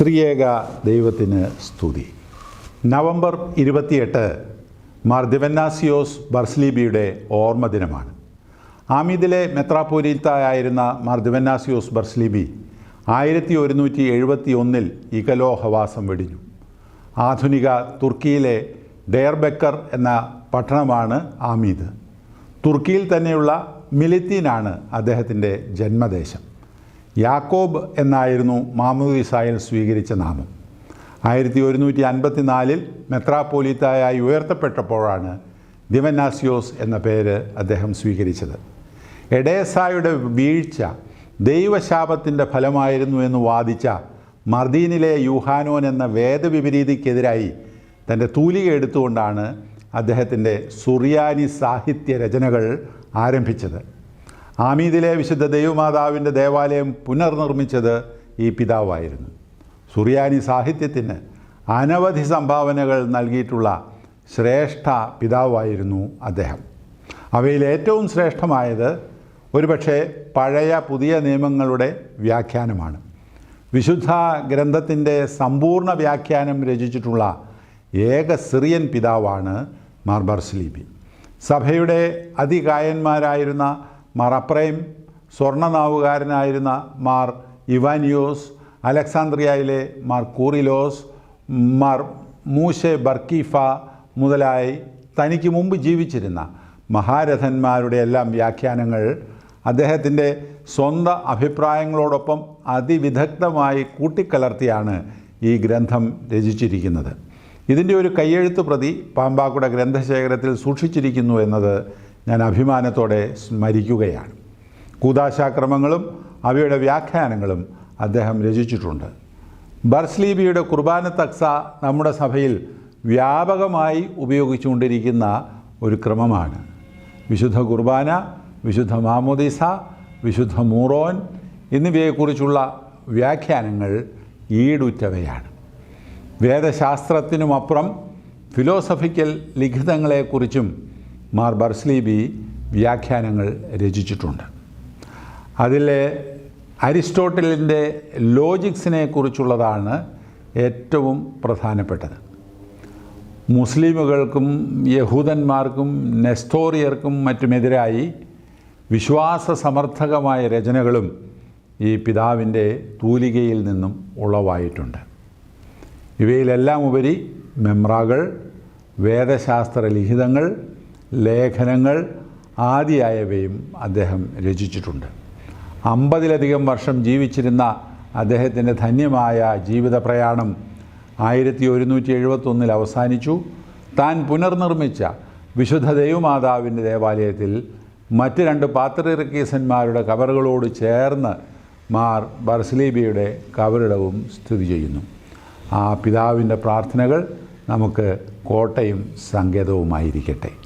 ത്രിയേക ദൈവത്തിന് സ്തുതി. നവംബർ ഇരുപത്തിയെട്ട് മാർ ദിവന്നാസിയോസ് ബർസ്ലീബിയുടെ ഓർമ്മ ദിനമാണ് ആമീദിലെ മെത്രാപൂരിത്തായിരുന്ന മാർ ദിവന്നാസിയോസ് ബർസ്ലീബി ആയിരത്തി ഒരുന്നൂറ്റി എഴുപത്തി ഒന്നിൽ ഇകലോഹവാസം വെടിഞ്ഞു. ആധുനിക തുർക്കിയിലെ ഡെയർബെക്കർ എന്ന പട്ടണമാണ് ആമീദ്. തുർക്കിയിൽ തന്നെയുള്ള മിലിത്തീനാണ് അദ്ദേഹത്തിന്റെ ജന്മദേശം. യാക്കോബ് എന്നായിരുന്നു മാമുദിസായിൽ സ്വീകരിച്ച നാമം. ആയിരത്തി ഒരുന്നൂറ്റി അൻപത്തി നാലിൽ മെത്രാപ്പോലീത്തായായി ഉയർത്തപ്പെട്ടപ്പോഴാണ് ദിവനാസിയോസ് എന്ന പേര് അദ്ദേഹം സ്വീകരിച്ചത്. എഡേസായുടെ വീഴ്ച ദൈവശാപത്തിന്റെ ഫലമായിരുന്നു എന്ന് വാദിച്ച മർദീനിലെ യുഹാനോൻ എന്ന വേദവിപരീതിക്കെതിരായി തന്റെ തൂലിക എടുത്തുകൊണ്ടാണ് അദ്ദേഹത്തിന്റെ സുറിയാനി സാഹിത്യ രചനകൾ ആരംഭിച്ചത്. ആമീദിലെ വിശുദ്ധ ദൈവമാതാവിന്റെ ദേവാലയം പുനർനിർമ്മിച്ചത് ഈ പിതാവായിരുന്നു. സുറിയാനി സാഹിത്യത്തിന് അനവധി സംഭാവനകൾ നൽകിയിട്ടുള്ള ശ്രേഷ്ഠ പിതാവായിരുന്നു അദ്ദേഹം. അവയിൽ ഏറ്റവും ശ്രേഷ്ഠമായത് ഒരുപക്ഷെ പഴയ പുതിയ നിയമങ്ങളുടെ വ്യാഖ്യാനമാണ്. വിശുദ്ധ ഗ്രന്ഥത്തിന്റെ സമ്പൂർണ വ്യാഖ്യാനം രചിച്ചിട്ടുള്ള ഏക സിറിയൻ പിതാവാണ് മാർബർസ് ബർസ്ലീബി സഭയുടെ അതികായന്മാരായിരുന്ന മാർ അപ്രൈം സ്വർണനാവുകാരനായിരുന്ന മാർ ഇവാനിയോസ് അലക്സാന്ദ്രിയയിലെ മാർ കൂറിലോസ് മാർ മൂഷെ ബർക്കീഫ മുതലായി തനിക്ക് മുമ്പ് ജീവിച്ചിരുന്ന മഹാരഥന്മാരുടെ എല്ലാം വ്യാഖ്യാനങ്ങൾ അദ്ദേഹത്തിന്റെ സ്വന്തം അഭിപ്രായങ്ങളോടൊപ്പം അതിവിദഗ്ധമായി കൂട്ടിക്കലർത്തിയാണ് ഈ ഗ്രന്ഥം രചിച്ചിരിക്കുന്നത്. ഇതിന്റെ ഒരു കയ്യെഴുത്ത് പ്രതി പാമ്പാക്കുട ഗ്രന്ഥശേഖരത്തിൽ സൂക്ഷിച്ചിരിക്കുന്നു എന്നത് ഞാൻ അഭിമാനത്തോടെ സ്മരിക്കുകയാണ്. കൂതാശാക്രമങ്ങളും അവയുടെ വ്യാഖ്യാനങ്ങളും അദ്ദേഹം രചിച്ചിട്ടുണ്ട്. ബർസ്ലീബിയുടെ കുർബാന തക്സ നമ്മുടെ സഭയിൽ വ്യാപകമായി ഉപയോഗിച്ചുകൊണ്ടിരിക്കുന്ന ഒരു ക്രമമാണ്. വിശുദ്ധ കുർബാന വിശുദ്ധ മാമോദീസ വിശുദ്ധ മൂറോൻ എന്നിവയെക്കുറിച്ചുള്ള വ്യാഖ്യാനങ്ങൾ ഈടുറ്റവയാണ്. വേദശാസ്ത്രത്തിനുമപ്പുറം ഫിലോസഫിക്കൽ ലിഖിതങ്ങളെക്കുറിച്ചും മാർ ബർസ്ലീബി വ്യാഖ്യാനങ്ങൾ രചിച്ചിട്ടുണ്ട്. അതിലെ അരിസ്റ്റോട്ടലിന്റെ ലോജിക്സിനെ കുറിച്ചുള്ളതാണ് ഏറ്റവും പ്രധാനപ്പെട്ടത്. മുസ്ലിമുകൾക്കും യഹൂദന്മാർക്കും നെസ്തോറിയർക്കും മറ്റുമെതിരായി വിശ്വാസ സമർത്ഥകമായ രചനകളും ഈ പിതാവിന്റെ തൂലികയിൽ നിന്നും ഉളവായിട്ടുണ്ട്. ഇവയിലെല്ലാം ഉപരി മെമ്രാകൾ വേദശാസ്ത്ര ലിഖിതങ്ങൾ ലേഖനങ്ങൾ ആദിയായവയും അദ്ദേഹം രചിച്ചിട്ടുണ്ട്. അമ്പതിലധികം വർഷം ജീവിച്ചിരുന്ന അദ്ദേഹത്തിന്റെ ധന്യമായ ജീവിത പ്രയാണം ആയിരത്തി ഒരുന്നൂറ്റി എഴുപത്തൊന്നിൽ അവസാനിച്ചു. താൻ പുനർനിർമ്മിച്ച വിശുദ്ധ ദൈവമാതാവിന്റെ ദേവാലയത്തിൽ മറ്റ് രണ്ട് പാത്രിറക്കീസന്മാരുടെ കവറുകളോട് ചേർന്ന് മാർ ബർസ്ലീബിയുടെ കവറിടവും സ്ഥിതി ചെയ്യുന്നു. ആ പിതാവിന്റെ പ്രാർത്ഥനകൾ നമുക്ക് കോട്ടയും സങ്കേതവുമായിരിക്കട്ടെ.